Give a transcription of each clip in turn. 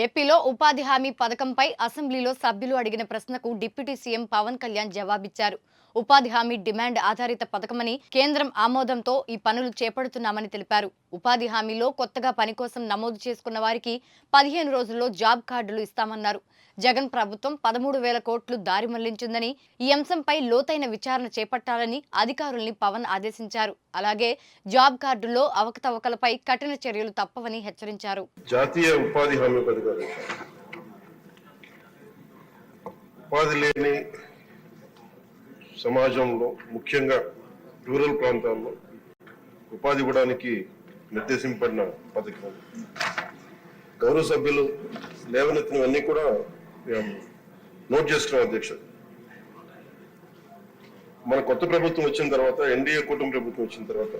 ఏపీలో ఉపాధి హామీ పథకంపై అసెంబ్లీలో సభ్యులు అడిగిన ప్రశ్నకు డిప్యూటీ సీఎం పవన్ కళ్యాణ్ జవాబిచ్చారు. ఉపాధి హామీ డిమాండ్ ఆధారిత పథకమని కేంద్రం ఆమోదంతో ఈ పనులు చేపడుతున్నామని తెలిపారు. ఉపాధి హామీలో కొత్తగా పని కోసం నమోదు చేసుకున్న వారికి పదిహేను రోజుల్లో జాబ్ కార్డులు ఇస్తామన్నారు. జగన్ ప్రభుత్వం పదమూడు వేల కోట్లు దారి మళ్ళించిందని ఈ అంశంపై లోతైన విచారణ చేపట్టాలని అధికారుల్ని పవన్ ఆదేశించారు. అలాగే జాబ్ కార్డుల్లో అవకతవకలపై కఠిన చర్యలు తప్పవని హెచ్చరించారు. జాతీయ ఉపాధి హామీ పథకాలు. ఉపాధి లేని సమాజంలో ముఖ్యంగా రూరల్ ప్రాంతాల్లో ఉపాధి ఇవ్వడానికి నిర్దేశింపడిన పథకం. గౌరవ సభ్యులు లేవనెత్తినవన్నీ కూడా మేము నోట్ చేసుకున్నాం అధ్యక్ష. మన కొత్త ప్రభుత్వం వచ్చిన తర్వాత ఎన్డీఏ కూటమి ప్రభుత్వం వచ్చిన తర్వాత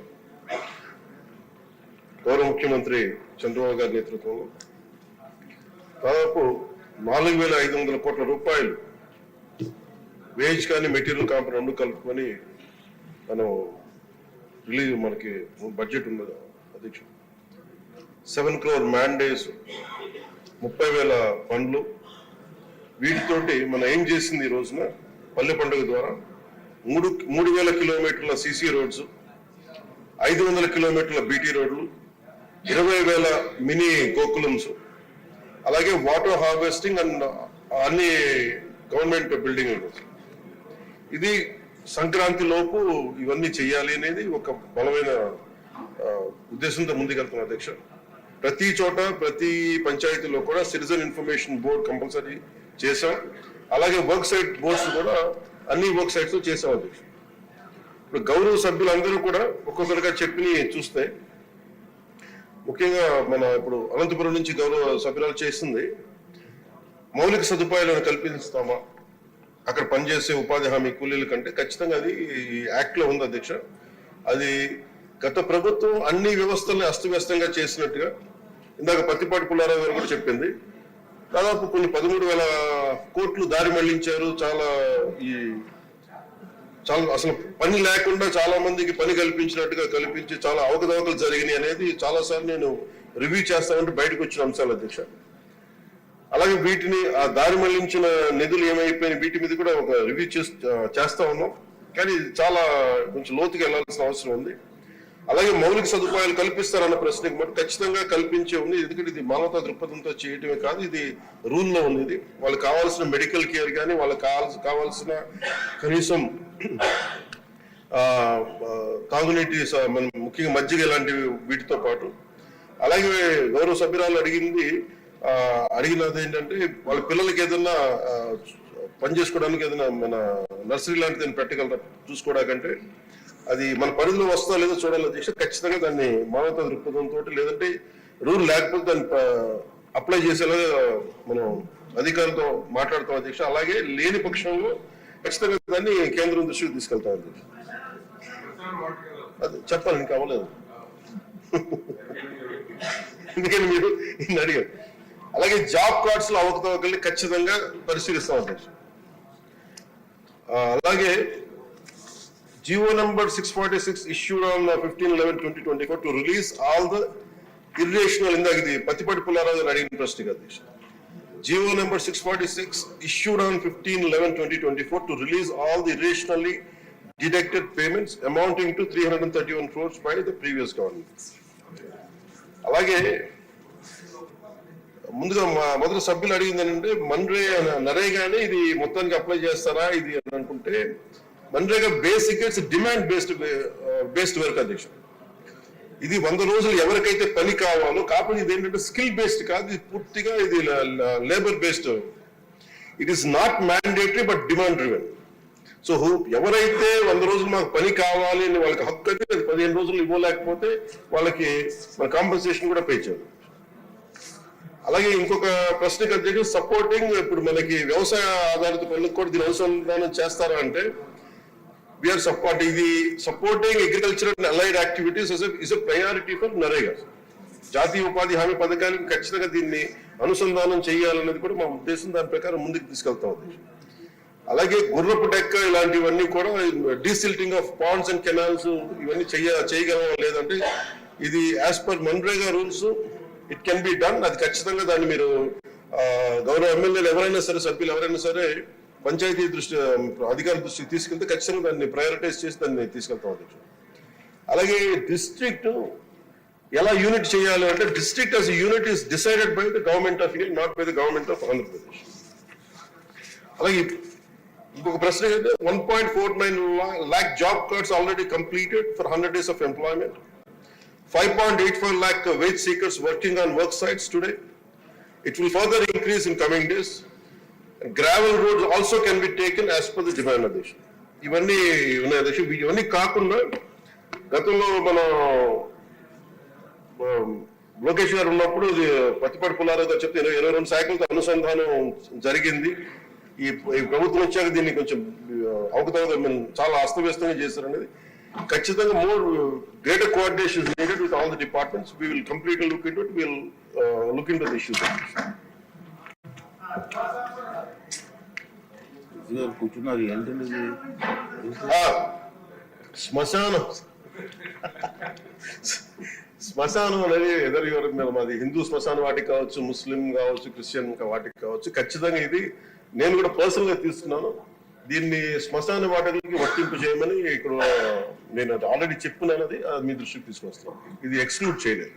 గౌరవ ముఖ్యమంత్రి చంద్రబాబు గారి నేతృత్వంలో దాదాపు నాలుగు వేల ఐదు వందల కోట్ల రూపాయలు వేజ్ కానీ మెటీరియల్ కాంప రెండు కలుపుకొని మనం రిలీజ్ మనకి బడ్జెట్ ఉన్నది అధ్యక్షుడు సెవెన్ క్రోర్ మ్యాండేస్ ముప్పై వేల పండ్లు. వీటితోటి మనం ఏం చేసింది ఈ రోజున? పల్లె పండుగ ద్వారా మూడు మూడు వేల కిలోమీటర్ల సీసీ రోడ్స్ ఐదు వందల కిలోమీటర్ల బీటీ రోడ్లు ఇరవై వేల మినీ గోకులమ్స్ అలాగే వాటర్ హార్వెస్టింగ్ అండ్ అన్ని గవర్నమెంట్ బిల్డింగ్ ఇది సంక్రాంతి లోపు ఇవన్నీ చేయాలి అనేది ఒక బలమైన ఉద్దేశంతో ముందుకెళ్తున్న అధ్యక్ష. ప్రతి చోట ప్రతి పంచాయతీలో కూడా సిటిజన్ ఇన్ఫర్మేషన్ బోర్డ్ కంపల్సరీ చేశాం. అలాగే వర్క్ సైట్ బోర్డ్స్ కూడా అన్ని వర్క్ సైట్స్ చేశాం అధ్యక్ష. ఇప్పుడు గౌరవ సభ్యులందరూ కూడా ఒక్కొక్కరిగా చెప్పి చూస్తే ముఖ్యంగా మన ఇప్పుడు అనంతపురం నుంచి గౌరవ సభ్యురాలు చేస్తుంది మౌలిక సదుపాయాలను కల్పిస్తామా? అక్కడ పనిచేసే ఉపాధి హామీ కూలీల కంటే ఖచ్చితంగా అది యాక్ట్లో ఉంది అధ్యక్ష. అది గత ప్రభుత్వం అన్ని వ్యవస్థల్ని అస్తవ్యస్తంగా చేసినట్టుగా ఇందాక పత్తిపాటి పుల్లారావు గారు కూడా చెప్పింది. దాదాపు కొన్ని పదమూడు వేల కోట్లు దారి మళ్ళించారు. చాలా ఈ చాలా అసలు పని లేకుండా చాలా మందికి పని కల్పించినట్టుగా కల్పించి చాలా అవకతవకలు జరిగినాయి అనేది చాలా సార్లు నేను రివ్యూ చేస్తామంటే బయటకు వచ్చిన అంశాలు అధ్యక్ష. అలాగే వీటిని ఆ దారి మళ్ళించిన నిధులు ఏమైపోయినాయి వీటి మీద కూడా ఒక రివ్యూ చేస్తా ఉన్నాం. కానీ ఇది చాలా కొంచెం లోతుగా వెళ్ళాల్సిన అవసరం ఉంది. అలాగే మౌలిక సదుపాయాలు కల్పిస్తారన్న ప్రశ్నకి మటు ఖచ్చితంగా కల్పించే ఉంది. ఎందుకంటే ఇది మానవతా దృక్పథంతో చేయటమే కాదు ఇది రూల్లో ఉంది ఇది వాళ్ళకి కావాల్సిన మెడికల్ కేర్ కానీ వాళ్ళకి కావాల్సిన కావాల్సిన కనీసం తాగునీటి స- మన ముఖ్యంగా మజ్జిగ ఇలాంటివి వీటితో పాటు. అలాగే గౌరవ సభ్యురాలు అడిగింది అడిగినది ఏంటంటే వాళ్ళ పిల్లలకి ఏదైనా పని చేసుకోవడానికి ఏదైనా మన నర్సరీ లాంటిది ఏదైనా పెట్టగలరా? చూసుకోవడానికంటే అది మన పరిధిలో వస్తా లేదో చూడాలి అధ్యక్ష ఖచ్చితంగా దాన్ని మానవతా దృక్పథంతో లేదంటే రూల్ లేకపోతే దాన్ని అప్లై చేసేలాగా మనం అధికారులతో మాట్లాడతాం అధ్యక్ష. అలాగే లేని పక్షంలో ఖచ్చితంగా దాన్ని కేంద్రం దృష్టికి తీసుకెళ్తాం అధ్యక్ష. అది చెప్పాలి ఇంకా అవ్వలేదు. ఎందుకని మీరు? అడిగారు అలాగే జాబ్ కార్డ్స్లో అవకతవకల్ని ఖచ్చితంగా పరిశీలిస్తాం అధ్యక్ష అలాగే GO number six forty six issued on fifteen eleven twenty twenty four to release all the irrational ఇందాక ఇది పత్తిపాటి పుల్లారావు అడిగిన ప్రశ్న అధ్యక్ష GO number six forty six issued on fifteen eleven twenty twenty four to release all the irrationally deducted payments amounting to three hundred thirty one crores by the previous government. అలాగే ముందుగా మొదటి సభ్యులు అడిగింది ఏంటంటే మన్రే నరేగానే ఇది మొత్తానికి అప్లై చేస్తారా ఇది? అని అనుకుంటే MNREGA basic it's demand based based work అధ్యక్ష ఇది వంద రోజులు ఎవరికైతే పని కావాలో కాకపోతే ఇది ఏంటంటే స్కిల్ బేస్డ్ కాదు ఇది పూర్తిగా ఇది labour based it is not mandatory but demand driven so ఎవరైతే వంద రోజులు మాకు పని కావాలి అని వాళ్ళకి హక్కు అయితే పదిహేను రోజులు ఇవ్వలేకపోతే వాళ్ళకి మన కాంపన్సేషన్ కూడా పే చేయాలి అలాగే ఇంకొక ప్రశ్న కంటే సపోర్టింగ్ ఇప్పుడు మనకి వ్యవసాయ ఆధారిత పనులకు కూడా దీని అనుసంధానం చేస్తారా అంటే విఆర్ సపోర్ట్ ఇది supporting agriculture and allied activities is a priority for NREGA జాతీయ ఉపాధి హామీ పథకానికి ఖచ్చితంగా దీన్ని అనుసంధానం చేయాలనేది కూడా మా ఉద్దేశం. దాని ప్రకారం ముందుకు తీసుకెళ్తాం అలాగే గుర్రపు డెక్క ఇలాంటివన్నీ కూడా desilting of ponds and canals ఇవన్నీ చేయ చేయగలమా లేదంటే ఇది as per MNREGA rules it can be done అది ఖచ్చితంగా దాన్ని మీరు గౌరవ ఎమ్మెల్యేలు ఎవరైనా సరే సభ్యులు ఎవరైనా సరే పంచాయతీ దృష్టి అధికారుల దృష్టికి తీసుకెళ్తే ఖచ్చితంగా దాన్ని ప్రయారిటైజ్ చేసి దాన్ని తీసుకెళ్తాం అధ్యక్షుడు. అలాగే డిస్ట్రిక్ట్ ఎలా యూనిట్ చేయాలి అంటే district as unit is decided by the government of India not by the government of Andhra Pradesh అలాగే ఇంకొక ప్రశ్న ఏంటంటే one point four nine lakh job cards already completed for hundred days of employment five point eight five working on seekers working today. Work sites today increase in further increase in coming days gravel road also can be taken as per the demand దేశం ఇవన్నీ ఉన్నాయి దేశం ఇవన్నీ కాకుండా గతంలో మన లోకేష్ గారు ఉన్నప్పుడు పత్తిపాటి పుల్లారావు గారు చెప్తే ఇరవై ఇరవై రెండు శాఖలతో అనుసంధానం జరిగింది. ఈ ఈ ప్రభుత్వం వచ్చాక దీన్ని కొంచెం అవకతవక చాలా అస్తవ్యస్తంగా చేశారనేది. ఖచ్చితంగా more greater coordination needed with all the departments we will complete look in it will look into the issues కూర్చున్నారు ఏంటండి? శ్మశానం. శ్మశానం అనేది ఎదరు ఎవరి మీద మాది హిందూ శ్మశాన వాటికి కావచ్చు ముస్లిం కావచ్చు క్రిస్టియన్ వాటికి కావచ్చు. ఖచ్చితంగా ఇది నేను కూడా పర్సనల్గా తీసుకున్నాను. దీన్ని శ్మశాన వాటికి వర్తింపు చేయమని ఇక్కడ నేను ఆల్రెడీ చెప్పుకున్నాను అది మీ దృష్టికి తీసుకొస్తాను. ఇది ఎక్స్క్లూడ్ చేయలేదు.